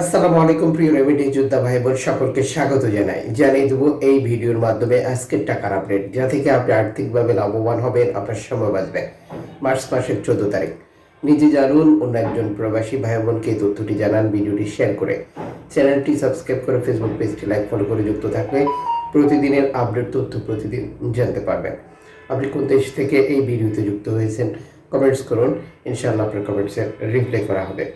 আসসালামু আলাইকুম, প্রিয় রেমিডি যোদ্ধা ভাই বোন সকলকে স্বাগত জানাই। জানিয়ে দেবো এই ভিডিওর মাধ্যমে আজকের টাকার আপডেট, যা থেকে আপনি আর্থিকভাবে লাভবান হবেন, আপনার সময় বাঁচবে। মার্চ মাসের চোদ্দ তারিখ। নিজে জানুন, অন্য একজন প্রবাসী ভাই বোনকে তথ্যটি জানান, ভিডিওটি শেয়ার করে। চ্যানেলটি সাবস্ক্রাইব করে ফেসবুক পেজটি লাইক, ফলো করে যুক্ত থাকলে প্রতিদিনের আপডেট তথ্য প্রতিদিন জানতে পারবেন। আপনি কোন দেশ থেকে এই ভিডিওতে যুক্ত হয়েছেন, কমেন্টস করুন। ইনশাআল্লাহ আপনার কমেন্টসের রিপ্লাই করা হবে।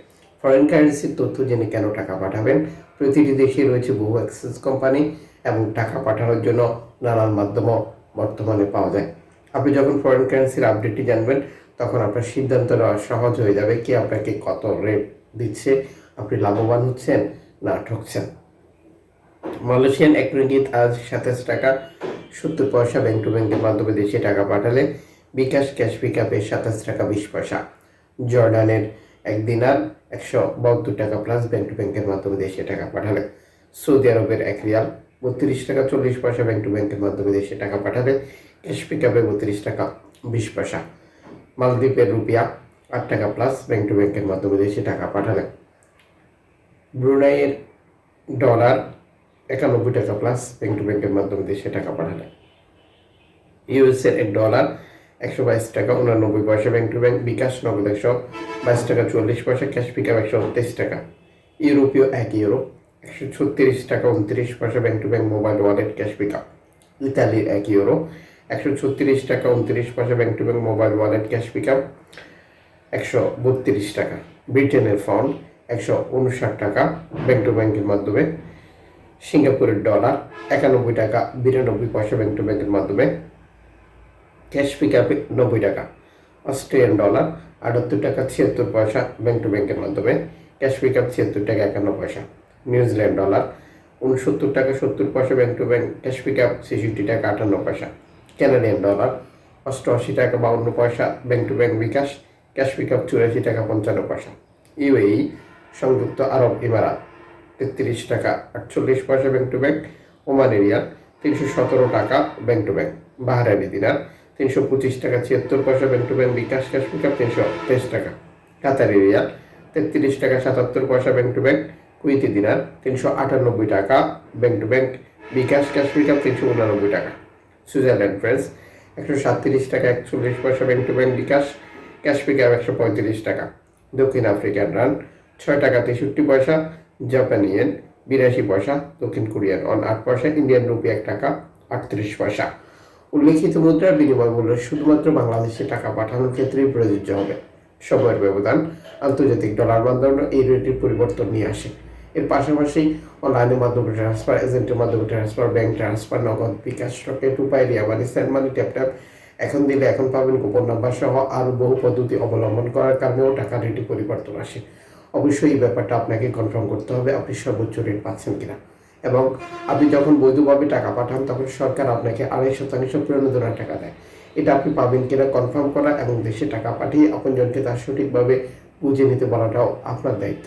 ফরেন কারেন্সির তথ্য জেনে কেন টাকা পাঠাবেন? প্রতিটি দেশে রয়েছে বহু এক্সচেঞ্জ কোম্পানি এবং টাকা পাঠানোর জন্য নানান মাধ্যমও বর্তমানে পাওয়া যায়। আপনি যখন ফরেন কারেন্সির আপডেটটি জানবেন, তখন আপনার সিদ্ধান্ত নেওয়া সহজ হয়ে যাবে কি আপনাকে কত রেট দিচ্ছে, আপনি লাভবান হচ্ছেন না ঠকছেন। মালয়েশিয়ান এক রিঙ্গিত আজ সাতাশ টাকা, সত্তর পয়সা ব্যাংক টু ব্যাংকের মাধ্যমে দেশে টাকা পাঠালে বিকাশ ক্যাশ পিকআপে সাতাশ টাকা, বিশ পয়সা। জর্ডানের এক আর একশো বাহাত্তর টাকা প্লাস ব্যাংক টু ব্যাংকের মাধ্যমে দেশে টাকা পাঠালে সৌদি আরবের এক রিয়াল বত্রিশ টাকা চল্লিশ পয়সা ব্যাংক টু ব্যাংকের মাধ্যমে দেশে টাকা পাঠালে ক্যাশ পিকআপে বত্রিশ টাকা বিশ পয়সা। মালদ্বীপের রুপিয়া আট টাকা প্লাস ব্যাংক টু ব্যাংকের মাধ্যমে দেশে টাকা পাঠালে ব্রুনাইয়ের ডলার একানব্বই টাকা প্লাস ব্যাংক টু ব্যাংকের মাধ্যমে দেশে টাকা পাঠালে ইউএসের এক ডলার একশো বাইশ টাকা, উনানব্বই পয়সা ব্যাংক টু ব্যাংক বিকাশ নগদ একশো বাইশ টাকা, চল্লিশ পয়সা ক্যাশ পিকআপ একশো তেইশ টাকা। ইউরোপীয় এক ইউরো, একশো ছত্রিশ টাকা, উনত্রিশ পয়সা bank to bank mobile wallet cash pickup ইতালির এক ইউরো, একশো ছত্রিশ টাকা, উনত্রিশ পয়সা bank to bank mobile wallet cash pickup একশো বত্রিশ টাকা। ব্রিটেনের ফাউন্ড একশো উনষাট টাকা ব্যাংক টু ব্যাংকের মাধ্যমে। সিঙ্গাপুরের ডলার একানব্বই টাকা, বিরানব্বই পয়সা ব্যাংক টু ব্যাংকের মাধ্যমে। ক্যাশ পিকআপে নব্বই টাকা। অস্ট্রেলিয়ান ডলার, আটাত্তর টাকা, ছিয়াত্তর পয়সা ব্যাংক টু ব্যাংকের মাধ্যমে। ক্যাশ পিকআপ ছিয়াত্তর টাকা, একান্ন পয়সা। নিউজিল্যান্ড ডলার উনসত্তর টাকা, সত্তর পয়সা bank to bank. Cash pick up ছেষট্টি টাকা, আটান্ন পয়সা। ক্যানাডিয়ান ডলার, অষ্টআশি টাকা, বাউন্ন পয়সা, bank to bank bKash. Cash pick up চুরাশি টাকা, পঞ্চান্ন পয়সা। ইউএই, সংযুক্ত আরব ইমারাত, তেত্রিশ টাকা, আটচল্লিশ পয়সা bank to bank. Oman riyal, তিনশো সতেরো টাকা, bank to bank. Bahraini dinar তিনশো পঁচিশ টাকা, ছিয়াত্তর পয়সা bank to bank bKash cash pickup তিনশো তেইশ টাকা। কাতার এরিয়া তেত্রিশ টাকা, সাতাত্তর পয়সা bank to bank Kuwaiti dinar, তিনশো আটানব্বই টাকা bank to bank bKash cash pickup তিনশো উনানব্বই টাকা। সুইজারল্যান্ড ফ্রেন্স একশো সাতত্রিশ টাকা, একচল্লিশ পয়সা bank to bank bKash cash pickup একশো পঁয়ত্রিশ টাকা। দক্ষিণ আফ্রিকান রান ছয় টাকা, তেষট্টি পয়সা, জাপান ইয়েন বিরাশি পয়সা, দক্ষিণ কোরিয়ান অন আট পয়সা, ইন্ডিয়ান রুপি এক টাকা, আটত্রিশ পয়সা। উল্লেখিত মুদ্রার বিনিময় মূল্য শুধুমাত্র বাংলাদেশে টাকা পাঠানোর ক্ষেত্রেই প্রযোজ্য হবে। সময়ের ব্যবধান, আন্তর্জাতিক ডলার বান্ধব এই রেটের পরিবর্তন নিয়ে আসে। এর পাশাপাশি অনলাইনের মাধ্যমে ট্রান্সফার এজেন্টের মাধ্যমে transfer bank transfer Nagad bKash Rocket Upay Ria send money tap tap এখন দিলে এখন পাবেন গোপন নাম্বার সহ আরও বহু পদ্ধতি অবলম্বন করার কারণেও টাকা রেটে পরিবর্তন আসে। অবশ্যই এই ব্যাপারটা আপনাকে কনফার্ম করতে হবে, আপনি সর্বোচ্চ রেট পাচ্ছেন কিনা। এবং আপনি যখন বৈধভাবে টাকা পাঠান, তখন সরকার আপনাকে আড়াই শতাংশ প্রণোদনার টাকা দেয়। এটা আপনি পাবেন কিনা কনফার্ম করা এবং দেশে টাকা পাঠিয়ে আপনজনকে তার সঠিকভাবে বুঝে নিতে বলাটাও আপনার দায়িত্ব।